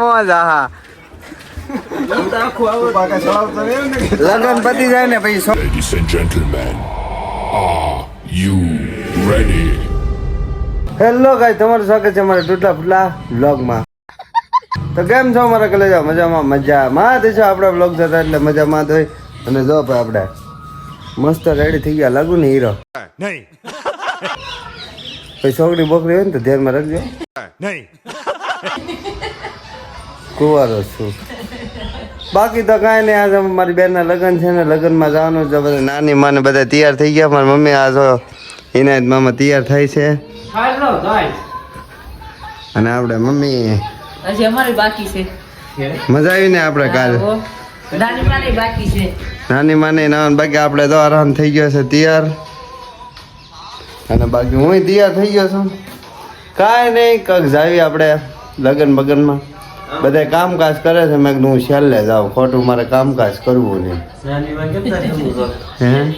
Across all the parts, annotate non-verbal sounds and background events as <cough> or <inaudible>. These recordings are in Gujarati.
મોજ હા. લગન પતી જાય ને પછી Ladies and gentlemen, are you ready? Hello guy તમારું સ્વાગત છે અમારા ટૂટલા ફૂટલા વ્લોગમાં તો કેમ છો અમારા કલેજા? મજામાં મજામાં જ છો આપણા વ્લોગ જતા એટલે મજામાં તો હોય. અને જો ભાઈ આપણે મસ્ત રેડી થઈ ગયા લાગુ ને હીરો. નહીં. પછી છોકરી બોકરી હોય ને તો ધ્યાનમાં રાખજો. નહીં. કુંવારો છું. બાકી તો કાંઈ નહીં આજે મારી બેનના લગ્ન છે ને લગ્નમાં જવાનું છે બધા નાની માને બધા તૈયાર થઈ ગયા. મારી મમ્મી આ જો ઇનાયત મામા તૈયાર થાય છે. અને આપણે મમ્મી હજી અમારી બાકી છે. મજા આવી ને આપણે કાલે. નાની માને બાકી છે. નાની માને બાકી આપણે તો આરામ થઈ ગયો છે તૈયાર. અને બાકી હું તૈયાર થઈ ગયો છું. કાંઈ નહીં કંઈક જાવી આપણે. લગ્ન બગનમાં બધા કામકાજ કરે છે? મેં હું છેલ્લે જાઉં. ખોટું મારે કામકાજ કરવું નહીં. હે?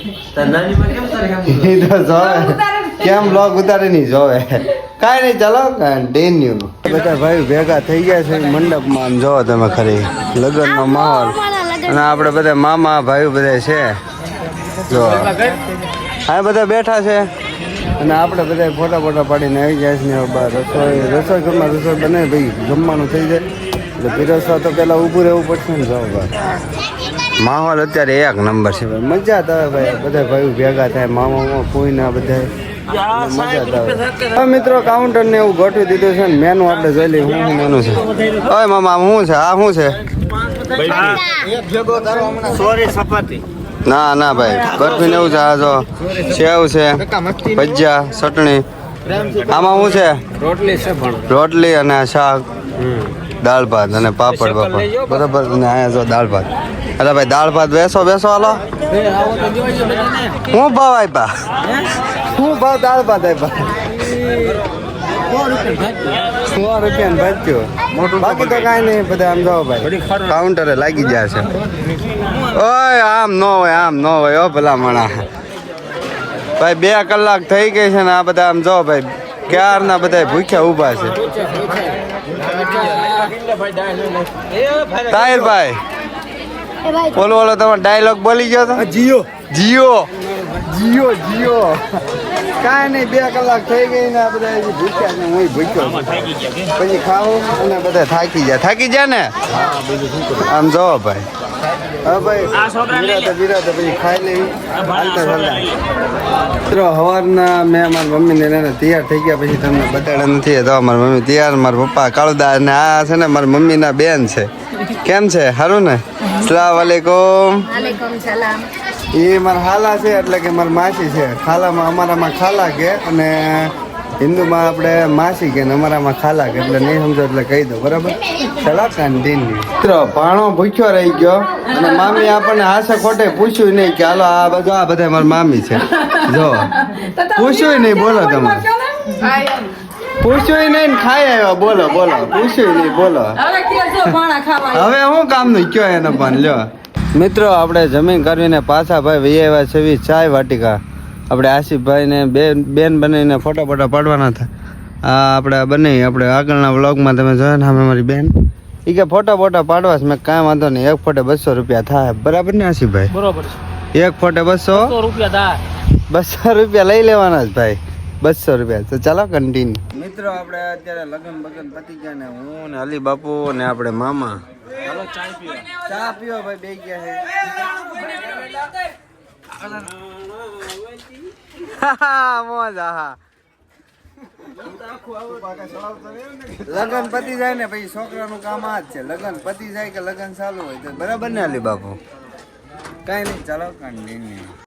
<laughs> તો જોવે. કેમ લોગ ઉતારે નહીં જોવે? કાંઈ નહીં ચાલો કન્ટિન્યુ બધા ભાઈ ભેગા થઈ ગયા છે મંડપમાં. આમ જોવો તમે ખરી લગ્નનો માહોલ. અને આપણે બધા મામા ભાઈ બધા છે. જો. હા બધા બેઠા છે. અને આપણે બધા ફોટા ફોટા પાડીને આવી જાય છે ને બહાર રસોઈ રસોઈ ઘરમાં રસોઈ બને ભાઈ જમવાનું થઈ જાય. એટલે પીરસવા તો પહેલાં ઊભું રહેવું પડશે ને જો બહાર માહોલ અત્યારે એક નંબર છે. ભાઈ મજા જ આવે ભાઈ બધા ભાઈઓ ભેગા થાય મામા ના બધા મજા જ હવે મિત્રો કાઉન્ટર ને એવું ગોઠવી દીધું છે ને મેનુ આપણે જોઈ લઈએ શું શું મેનુ છે. હવે મામા શું છે? આ શું છે? ના ના ભાઈ બરફી ને એવું છે આ જો સેવ છે. ભજીયા ચટણી. આમાં શું છે? રોટલી છે રોટલી અને શાક દાળ ભાત અને પાપડ બાપડ બરાબર અને અહીંયા જો દાળ ભાત. અરે ભાઈ દાળ ભાત બેસો બેસો હાલો. હું ભાવ આપ્યા હું? ભાવ દાળ ભાત આપ્યા સો રૂપિયા ભાજ્યો બાકી તો કાંઈ નહીં બધા આમ જાઓ ભાઈ. કાઉન્ટરે લાગી ગયા છે. ઓય આમ ન હોય આમ ન હોય ઓ ભલા મણા ભાઈ બે કલાક થઈ ગઈ છે ને આ બધા આમ જાઓ ભાઈ. ક્યારના બધા ભૂખ્યા ઊભા છે? તાહિરભાઈ બોલો બોલો તમે ડાયલોગ બોલી ગયો તો? જીઓ. જીઓ. જીઓ જીઓ. કાંઈ નહીં બે કલાક થઈ ગઈ ને આ બધા હજી ભૂખ્યા ને હું ભૂખ્યો પછી ખાવું અને બધા થાકી જાય થાકી જાય ને? આમ જો ભાઈ. હા ભાઈ. બિરાતે બિરાતે પછી ખાઈ લેવી. હાલતા ચાલતા મિત્રો સવારના મેં મારા મમ્મીને એને તૈયાર થઈ ગયા પછી તમને બતાડ્યા નથી. તો મારી મમ્મી તૈયાર મારા પપ્પા કાળુદા ને આ છે ને મારી મમ્મીના બેન છે. કેમ છે? સારું ને? સલામ વાલેકુમ સલામ. એ મારા હાલા છે એટલે કે મારા માસી છે. ખાલામાં અમારામાં ખાલા કે અને હિન્દુમાં આપણે માસી કે અમારામાં ખાલા કે એટલે નહીં સમજો એટલે કહી દો બરાબર? ચલો કન્ટિન્યુ મિત્રો પાણો ભૂખ્યો રહી ગયો. અને મામી આપણને હાસે ખોટે પૂછ્યું નહીં કે હાલો આ બધા આ બધા મારા મામી છે. જો પૂછ્યું નહીં બોલો તમે. પૂછ્યું નહીં ને ખાઈ આવ્યો બોલો બોલો. પૂછ્યું નહીં બોલો. હવે શું જો ભાણા ખાવા હવે હું કામનું કયો એને પણ લ્યો. મિત્રો આપણે જમીન કરવીને પાછા ભાઈ વૈયા છેવી ચાય વાટિકા. આપણે આસિફભાઈને બેન બેન બનીને ફોટા ફોટા પાડવાના હતા. આ આપણે બની આપણે આગળના વ્લોગમાં તમે જોયો ને અમે મારી બેન. એ કે ફોટા ફોટા પાડવા છે મેં કાંઈ વાંધો નહીં એક ફોટે બસો રૂપિયા થાય. બરાબર ને આસિફભાઈ બરોબર એક ફોટે બસો? રૂપિયા થાય. બસો રૂપિયા લઈ લેવાના જ ભાઈ બસો રૂપિયા. તો ચાલો કન્ટિન્યુ મિત્રો આપણે અત્યારે લગન બગન પતી ગયા ને હું ને અલી બાપુ ને આપણે મામા. ચાલો ચા પીઓ ચા પીઓ ભાઈ બે ગયા છે. મોજ આહા. લગન પતી જાય ને પછી છોકરાનું કામ આ જ છે. લગન પતી જાય કે લગન ચાલુ હોય તો બરાબર ને અલી બાપુ કાંઈ નહીં ચાલો કન્ટિન્યુ